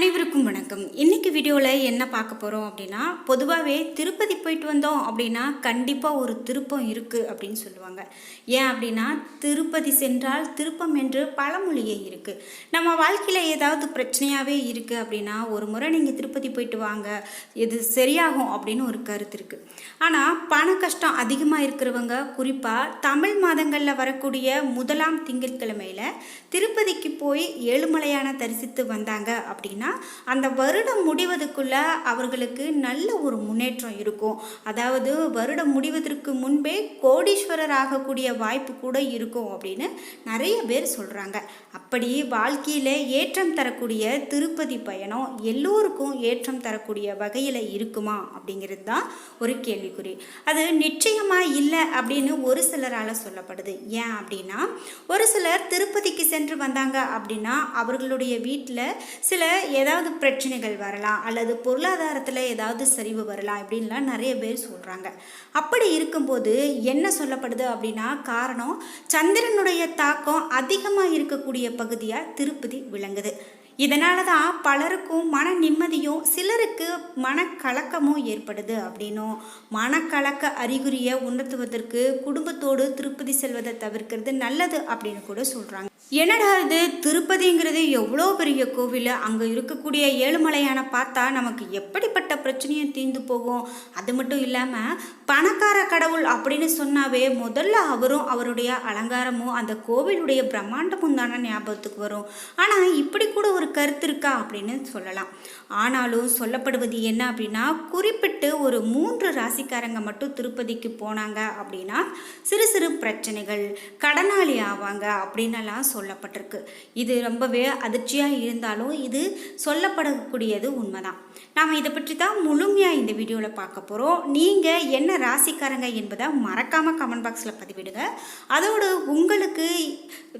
அனைவருக்கும் வணக்கம். இன்றைக்கி வீடியோவில் என்ன பார்க்க போகிறோம் அப்படின்னா பொதுவாகவே திருப்பதி போயிட்டு வந்தோம் அப்படின்னா கண்டிப்பாக ஒரு திருப்பம் இருக்குது அப்படின்னு சொல்லுவாங்க. ஏன் அப்படின்னா திருப்பதி சென்றால் திருப்பம் என்று பழமொழியே இருக்குது நம்ம வாழ்க்கையில் ஏதாவது பிரச்சனையாகவே இருக்குது அப்படின்னா ஒரு முறை நீங்கள் திருப்பதி போயிட்டு வாங்க இது சரியாகும் அப்படின்னு ஒரு கருத்து இருக்குது ஆனால் பண கஷ்டம் அதிகமாக இருக்கிறவங்க குறிப்பாக தமிழ் மாதங்களில் வரக்கூடிய முதலாம் திங்கட்கிழமையில் திருப்பதிக்கு போய் ஏழுமலையான தரிசித்து வந்தாங்க அப்படின்னா அந்த வருடம் முடிவதுக்குள்ளே அவர்களுக்கு நல்ல ஒரு முன்னேற்றம் இருக்கும். அதாவது வருடம் முடிவதற்கு முன்பே கோடீஸ்வரர் ஆகக்கூடிய வாய்ப்பு கூட இருக்கும் அப்படின்னு நிறைய பேர் சொல்கிறாங்க அப்படி வாழ்க்கையில் ஏற்றம் தரக்கூடிய திருப்பதி பயணம் எல்லோருக்கும் ஏற்றம் தரக்கூடிய வகையில் இருக்குமா அப்படிங்கிறது தான் ஒரு கேள்விக்குறி. அது நிச்சயமாக இல்லை அப்படின்னு ஒரு சிலரால் சொல்லப்படுது. ஏன் அப்படின்னா ஒரு சிலர் திருப்பதிக்கு சென்று வந்தாங்க அப்படின்னா அவர்களுடைய வீட்டில் சில ஏதாவது பிரச்சனைகள் வரலாம் அல்லது பொருளாதாரத்தில் ஏதாவது சரிவு வரலாம் இப்படின்லாம் நிறைய பேர் சொல்கிறாங்க அப்படி இருக்கும்போது என்ன சொல்லப்படுது அப்படின்னா காரணம் சந்திரனுடைய தாக்கம் அதிகமாக இருக்கக்கூடிய பகுதியாக திருப்பதி விளங்குது. இதனால தான் பலருக்கும் மன நிம்மதியும் சிலருக்கு மனக்கலக்கமும் ஏற்படுது. அப்படின்னும் மனக்கலக்க அறிகுறியை உணர்த்துவதற்கு குடும்பத்தோடு திருப்பதி செல்வதை தவிர்க்கிறது நல்லது அப்படின்னு கூட சொல்கிறாங்க என்னடா இது? திருப்பதிங்கிறது எவ்வளோ பெரிய கோவில்? அங்கே இருக்கக்கூடிய ஏழுமலையான பார்த்தா நமக்கு எப்படிப்பட்ட பிரச்சனையும் தீர்ந்து போகும். அது மட்டும் இல்லாமல் பணக்கார கடவுள் அப்படின்னு சொன்னாவே முதல்ல அவரும் அவருடைய அலங்காரமும் அந்த கோவிலுடைய பிரம்மாண்டமும் தானே ஞாபகத்துக்கு வரும். ஆனால் இப்படி கூட ஒரு கருத்து இருக்கா அப்படின்னு சொல்லலாம். ஆனாலும் சொல்லப்படுவது என்ன அப்படின்னா குறிப்பிட்டு ஒரு மூன்று ராசிக்காரங்க மட்டும் திருப்பதிக்கு போனாங்க அப்படின்னா சிறு சிறு பிரச்சனைகள் கடனாளி ஆவாங்க அப்படின்னலாம் சொல்லப்பட்டிருக்கு. இது ரொம்பவே அதிர்ச்சியாக இருந்தாலும் இது சொல்லப்படக்கூடியது உண்மைதான். நாம் இதை பற்றி தான் முழுமையாக இந்த வீடியோவில் பார்க்க போகிறோம் நீங்கள் என்ன ராசிக்காரங்க என்பதை மறக்காமல் கமெண்ட் பாக்ஸில் பதிவிடுங்க. அதோடு உங்களுக்கு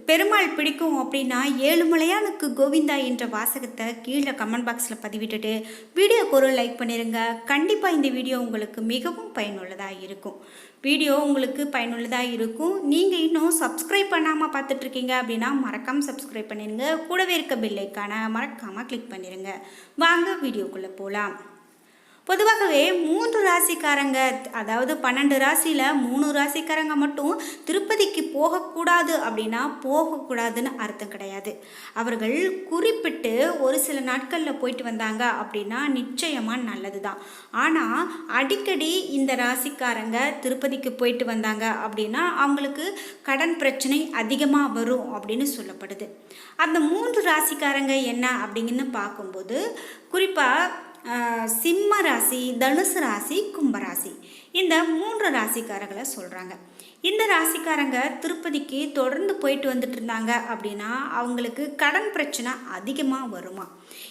பெருமாள் பிடிக்கும் அப்படின்னா ஏழுமலையானுக்கு கோவிந்தா என்ற வாசகத்தை கீழே கமெண்ட் பாக்ஸில் விட்டுட்டு வீடியோக்கு ஒரு லைக் பண்ணிடுங்க கண்டிப்பாக இந்த வீடியோ உங்களுக்கு மிகவும் பயனுள்ளதாக இருக்கும். வீடியோ உங்களுக்கு பயனுள்ளதாக இருக்கும். நீங்கள் இன்னும் சப்ஸ்கிரைப் பண்ணாமல் பார்த்துட்ருக்கீங்க அப்படின்னா மறக்காமல் சப்ஸ்கிரைப் பண்ணிடுங்க கூடவே இருக்க பெல்லைக்கான மறக்காமல் கிளிக் பண்ணிடுங்க வாங்க வீடியோக்குள்ளே போகலாம் பொதுவாகவே மூன்று ராசிக்காரங்க அதாவது பன்னெண்டு ராசியில் மூணு ராசிக்காரங்க மட்டும் திருப்பதிக்கு போகக்கூடாது அப்படின்னா போகக்கூடாதுன்னு அர்த்தம் கிடையாது. அவர்கள் குறிப்பிட்டு ஒரு சில நாட்களில் போயிட்டு வந்தாங்க அப்படின்னா நிச்சயமாக நல்லது தான் ஆனால் அடிக்கடி இந்த ராசிக்காரங்க திருப்பதிக்கு போயிட்டு வந்தாங்க அப்படின்னா அவங்களுக்கு கடன் பிரச்சனை அதிகமாக வரும் அப்படின்னு சொல்லப்படுது. அந்த மூன்று ராசிக்காரங்க என்ன அப்படிங்கன்னு பார்க்கும்போது குறிப்பாக சிம்ம ராசி தனுசு ராசி கும்பராசி இந்த மூன்று ராசிக்காரங்களை சொல்கிறாங்க இந்த ராசிக்காரங்க திருப்பதிக்கு தொடர்ந்து போயிட்டு வந்துட்டு இருந்தாங்க அப்படின்னா அவங்களுக்கு கடன் பிரச்சனை அதிகமாக வருமா?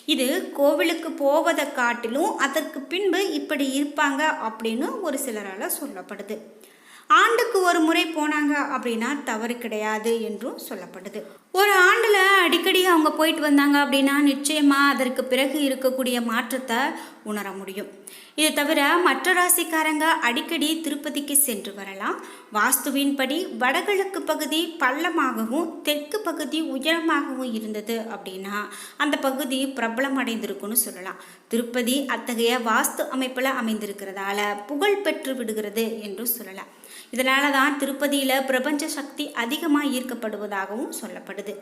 இது கோவிலுக்கு போவதை காட்டிலும் அதற்கு பின்பு இப்படி இருப்பாங்க அப்படின்னு ஒரு சிலரால் சொல்லப்படுது. ஆண்டுக்கு ஒரு முறை போனாங்க அப்படின்னா தவறு கிடையாது என்றும் சொல்லப்படுது ஒரு ஆண்டில் அடிக்கடி அவங்க போயிட்டு வந்தாங்க அப்படின்னா நிச்சயமாக அதற்கு பிறகு இருக்கக்கூடிய மாற்றத்தை உணர முடியும். இது தவிர மற்ற ராசிக்காரங்க அடிக்கடி திருப்பதிக்கு சென்று வரலாம். வாஸ்துவின்படி வடகிழக்கு பகுதி பள்ளமாகவும் தெற்கு பகுதி உயரமாகவும் இருந்தது அப்படின்னா அந்த பகுதி பிரபலம் அடைந்திருக்குன்னு சொல்லலாம். திருப்பதி அத்தகைய வாஸ்து அமைப்பில் அமைந்திருக்கிறதால புகழ் பெற்று விடுகிறது என்று சொல்லலாம். இதனால தான் திருப்பதியில் பிரபஞ்ச சக்தி அதிகமாக ஈர்க்கப்படுவதாகவும் சொல்லப்படுது.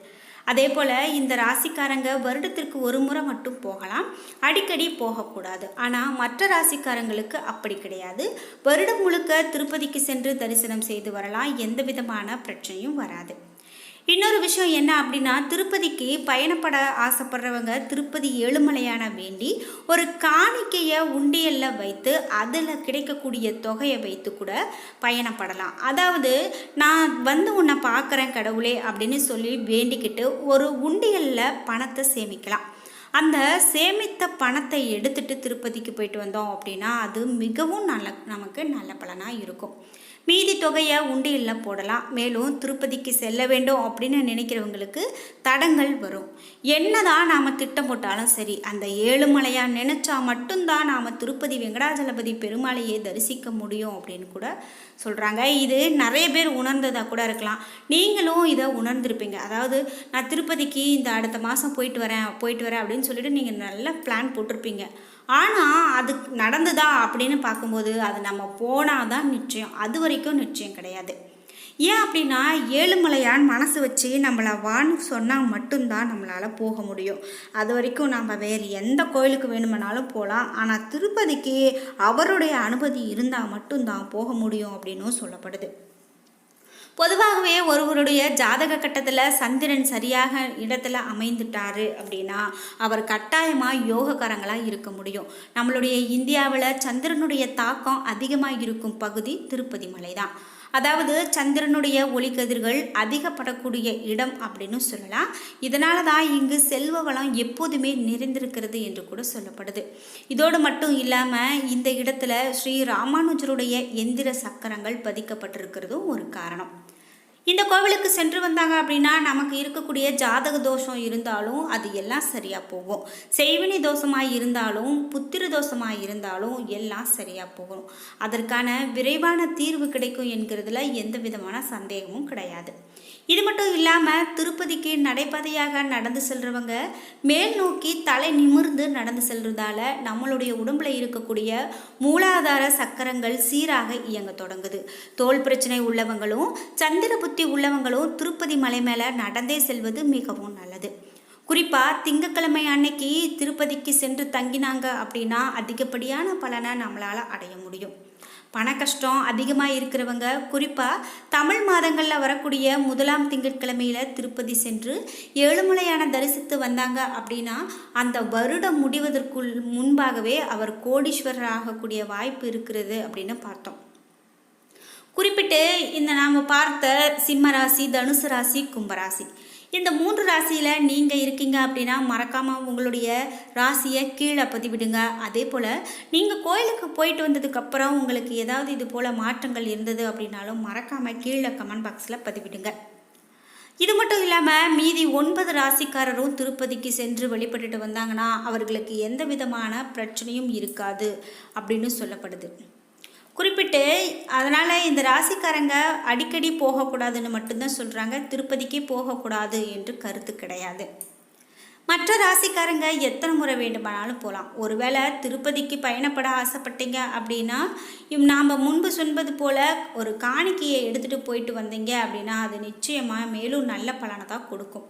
அதே போல் இந்த ராசிக்காரங்க வருடத்திற்கு ஒரு முறை மட்டும் போகலாம் அடிக்கடி போகக்கூடாது. ஆனால் மற்ற ராசிக்காரங்களுக்கு அப்படி கிடையாது. வருடம் முழுக்க திருப்பதிக்கு சென்று தரிசனம் செய்து வரலாம் எந்த விதமான பிரச்சனையும் வராது. இன்னொரு விஷயம் என்ன அப்படின்னா திருப்பதிக்கு பயணப்பட ஆசைப்படுறவங்க திருப்பதி ஏழுமலையான வேண்டி ஒரு காணிக்கையை உண்டியலில் வைத்து அதில் கிடைக்கக்கூடிய தொகையை வைத்து கூட பயணப்படலாம். அதாவது நான் வந்து உன்னை பார்க்குறேன் கடவுளே அப்படின்னு சொல்லி வேண்டிக்கிட்டு ஒரு உண்டியலில் பணத்தை சேமிக்கலாம். அந்த சேமித்த பணத்தை எடுத்துட்டு திருப்பதிக்கு போயிட்டு வந்தோம் அப்படின்னா அது மிகவும் நல்ல நமக்கு நல்ல பலனாக இருக்கும். மீதி தொகையை உண்டியலில் போடலாம். மேலும் திருப்பதிக்கு செல்ல வேண்டும் அப்படின்னு நினைக்கிறவங்களுக்கு தடங்கள் வரும். என்னதான் நாம் திட்டம் போட்டாலும் சரி அந்த ஏழுமலையாக நினச்சா மட்டும்தான் நாம் திருப்பதி வெங்கடாஜலபதி பெருமாளையை தரிசிக்க முடியும் அப்படின்னு கூட சொல்கிறாங்க இது நிறைய பேர் உணர்ந்ததாக கூட இருக்கலாம். நீங்களும் இதை உணர்ந்திருப்பீங்க. அதாவது நான் திருப்பதிக்கு இந்த அடுத்த மாதம் போயிட்டு வரேன் போயிட்டு வரேன் அப்படின்னு சொல்லிட்டு நீங்கள் நல்ல பிளான் போட்டிருப்பீங்க. ஆனால் அது நடந்துதா அப்படின்னு பார்க்கும்போது அது நம்ம போனால் தான் நிச்சயம். அது வரைக்கும் நிச்சயம் கிடையாது. ஏன் அப்படின்னா ஏழுமலையான் மனசு வச்சு நம்மளை வான்னு சொன்னால் மட்டும்தான் நம்மளால் போக முடியும். அது வரைக்கும் நம்ம வேறு எந்த கோயிலுக்கு வேணுமெனாலும் போகலாம் ஆனால் திருப்பதிக்கு அவருடைய அனுமதி இருந்தால் மட்டும்தான் போக முடியும் அப்படின்னும் சொல்லப்படுது. பொதுவாகவே ஒருவருடைய ஜாதக கட்டத்தில் சந்திரன் சரியாக இடத்துல அமைந்துட்டாரு அப்படின்னா அவர் கட்டாயமாக யோகக்காரங்களாக இருக்க முடியும். நம்மளுடைய இந்தியாவில் சந்திரனுடைய தாக்கம் அதிகமாக இருக்கும் பகுதி திருப்பதி மலை தான். அதாவது சந்திரனுடைய ஒளிக்கதிர்கள் அதிகப்படக்கூடிய இடம் அப்படின்னு சொல்லலாம். இதனால தான் இங்கு செல்வ வளம் எப்போதுமே நிறைந்திருக்கிறது என்று கூட சொல்லப்படுது. இதோடு மட்டும் இல்லாமல் இந்த இடத்துல ஸ்ரீ ராமானுஜருடைய எந்திர சக்கரங்கள் பதிக்கப்பட்டிருக்கிறதும் ஒரு காரணம். இந்த கோவிலுக்கு சென்று வந்தாங்க அப்படின்னா நமக்கு இருக்கக்கூடிய ஜாதக தோஷம் இருந்தாலும் அது எல்லாம் சரியாக போகும். செய்வினி தோஷமாக இருந்தாலும் புத்திர தோஷமாக இருந்தாலும் எல்லாம் சரியாக போகும். அதற்கான விரைவான தீர்வு கிடைக்கும் என்கிறதுல எந்த விதமான சந்தேகமும் கிடையாது. இது மட்டும் இல்லாமல் திருப்பதிக்கு நடைபாதையாக நடந்து செல்றவங்க மேல் நோக்கி தலை நிமிர்ந்து நடந்து செல்றதால நம்மளுடைய உடம்புல இருக்கக்கூடிய மூலாதார சக்கரங்கள் சீராக இயங்க தொடங்குது. தோல் பிரச்சனை உள்ளவங்களும் சந்திர புத்தி உள்ளவங்களும் திருப்பதி மலை மேலே நடந்தே செல்வது மிகவும் நல்லது. குறிப்பாக திங்கக்கிழமை அன்னைக்கு திருப்பதிக்கு சென்று தங்கினாங்க அப்படின்னா அதிகப்படியான பலனை நம்மளால் அடைய முடியும். பண கஷ்டம் அதிகமாக இருக்கிறவங்க குறிப்பாக தமிழ் மாதங்களில் வரக்கூடிய முதலாம் திங்கட்கிழமையில் திருப்பதி சென்று ஏழுமலையான தரிசித்து வந்தாங்க அப்படின்னா அந்த வருடம் முடிவதற்குள் முன்பாகவே அவர் கோடீஸ்வரர் ஆகக்கூடிய வாய்ப்பு இருக்கிறது அப்படின்னு பார்த்தோம். குறிப்பிட்டு இந்த நாம் பார்த்த சிம்ம ராசி தனுசு ராசி கும்பராசி இந்த மூன்று ராசியில் நீங்கள் இருக்கீங்க அப்படின்னா மறக்காமல் உங்களுடைய ராசியை கீழே பதிவிடுங்க. அதே போல் நீங்கள் கோயிலுக்கு போயிட்டு வந்ததுக்கப்புறம் உங்களுக்கு ஏதாவது இது போல் மாற்றங்கள் இருந்தது அப்படின்னாலும் மறக்காமல் கீழே கமெண்ட் பாக்ஸில் பதிவிடுங்க. இது மட்டும் இல்லாமல் மீதி ஒன்பது ராசிக்காரரும் திருப்பதிக்கு சென்று வழிபட்டுட்டு வந்தாங்கன்னா அவர்களுக்கு எந்த விதமான பிரச்சனையும் இருக்காது அப்படின்னு சொல்லப்படுது. குறிப்பிட்டு அதனால் இந்த ராசிக்காரங்க அடிக்கடி போகக்கூடாதுன்னு மட்டும்தான் சொல்கிறாங்க திருப்பதிக்கு போகக்கூடாது என்று கருத்து கிடையாது. மற்ற ராசிக்காரங்க எத்தனை முறை வேண்டுமானாலும் போகலாம் ஒருவேளை திருப்பதிக்கு பயணப்பட ஆசைப்பட்டீங்க அப்படின்னா நாம் முன்பு சொன்பது போல் ஒரு காணிக்கையை எடுத்துகிட்டு போயிட்டு வந்தீங்க அப்படின்னா அது நிச்சயமாக மேலும் நல்ல பலனை தான் கொடுக்கும்.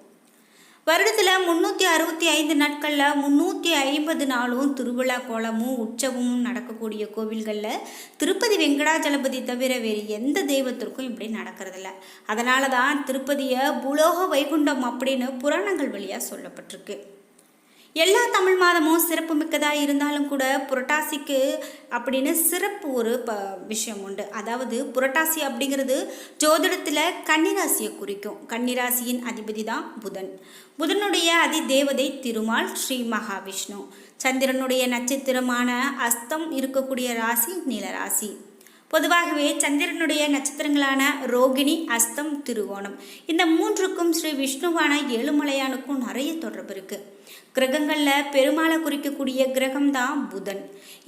வருடத்தில் முந்நூற்றி அறுபத்தி ஐந்து நாட்களில் முந்நூற்றி ஐம்பது நாளும் திருவிழா கோலமும் உற்சவமும் நடக்கக்கூடிய கோவில்களில் திருப்பதி வெங்கடாஜலபதி தவிர வேறு எந்த தெய்வத்திற்கும் இப்படி நடக்கிறதில்ல. அதனால தான் திருப்பதியை புலோக வைகுண்டம் அப்படின்னு புராணங்கள் வழியாக சொல்லப்பட்டிருக்கு. எல்லா தமிழ் மாதமும் சிறப்பு மிக்கதாக இருந்தாலும் கூட புரட்டாசிக்கு அப்படின்னு சிறப்பு ஒரு ப விஷயம் உண்டு. அதாவது புரட்டாசி அப்படிங்கிறது ஜோதிடத்தில் கன்னிராசியை குறிக்கும். கன்னிராசியின் அதிபதி தான் புதன். புதனுடைய அதி தேவதை திருமால் ஸ்ரீ மகாவிஷ்ணு. சந்திரனுடைய நட்சத்திரமான அஸ்தம் இருக்கக்கூடிய ராசி நீலராசி. பொதுவாகவே சந்திரனுடைய நட்சத்திரங்களான ரோகிணி அஸ்தம் திருவோணம் இந்த மூன்றுக்கும் ஸ்ரீ விஷ்ணுவான ஏழுமலையானுக்கும் நிறைய தொடர்பு இருக்குது கிரகங்களில் பெருமாளை குறிக்கக்கூடிய கிரகம் தான் புதன்.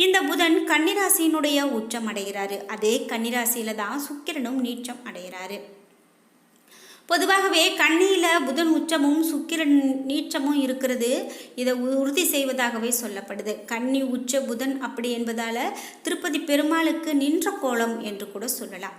இந்த புதன் கன்னிராசியினுடைய உச்சம் அடைகிறாரு. அதே கன்னிராசியில் தான் சுக்கிரனும் நீச்சம் அடைகிறாரு. பொதுவாகவே கண்ணியில் புதன் உச்சமும் சுக்கிரன் நீச்சமும் இருக்கிறது. இதை உறுதி செய்வதாகவே சொல்லப்படுது. கன்னி உச்ச புதன் அப்படி என்பதால் திருப்பதி பெருமாளுக்கு நின்ற கோலம் என்று கூட சொல்லலாம்.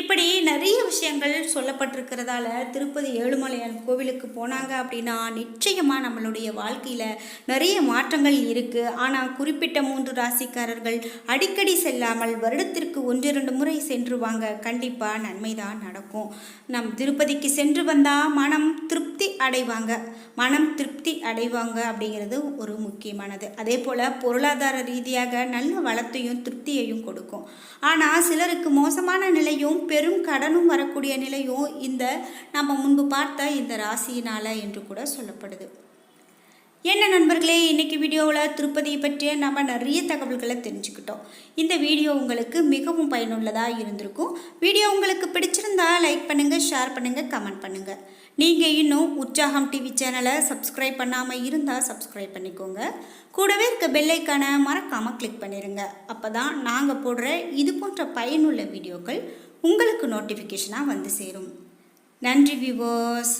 இப்படி நிறைய விஷயங்கள் சொல்லப்பட்டிருக்கிறதால திருப்பதி ஏழுமலையான் கோவிலுக்கு போனாங்க அப்படின்னா நிச்சயமாக நம்மளுடைய வாழ்க்கையில் நிறைய மாற்றங்கள் இருக்குது ஆனால் குறிப்பிட்ட மூன்று ராசிக்காரர்கள் அடிக்கடி செல்லாமல் வருடத்திற்கு ஒன்றிரண்டு முறை சென்று வாங்க கண்டிப்பாக நன்மை தான் நடக்கும். நம் திருப்பதிக்கு சென்று வந்தால் மனம் திருப்தி அடைவாங்க. மனம் திருப்தி அடைவாங்க அப்படிங்கிறது ஒரு முக்கியமானது. அதே போல் பொருளாதார ரீதியாக நல்ல வளத்தையும் திருப்தியையும் கொடுக்கும். ஆனால் சிலருக்கு மோசமான நிலையும் பெரும் கடனும் வரக்கூடிய நிலையும் இந்த நம்ம முன்பு பார்த்த இந்த ராசியினால் என்று கூட சொல்லப்படுது. என்ன நண்பர்களே இன்றைக்கி வீடியோவில் திருப்பதியை பற்றிய நம்ம நிறைய தகவல்களை தெரிஞ்சுக்கிட்டோம். இந்த வீடியோ உங்களுக்கு மிகவும் பயனுள்ளதாக இருந்திருக்கும். வீடியோ உங்களுக்கு பிடிச்சிருந்தா லைக் பண்ணுங்கள் ஷேர் பண்ணுங்கள் கமெண்ட் பண்ணுங்கள் நீங்கள் இன்னும் உற்சாகம் டிவி சேனலை சப்ஸ்கிரைப் பண்ணாமல் இருந்தால் சப்ஸ்கிரைப் பண்ணிக்கோங்க. கூடவே இருக்க பெல்லைக்கான மறக்காமல் கிளிக் பண்ணிடுங்க அப்போ தான் நாங்கள் போடுற இது போன்ற பயனுள்ள வீடியோக்கள் உங்களுக்கு நோட்டிஃபிகேஷனாக வந்து சேரும். நன்றி வியூவர்ஸ்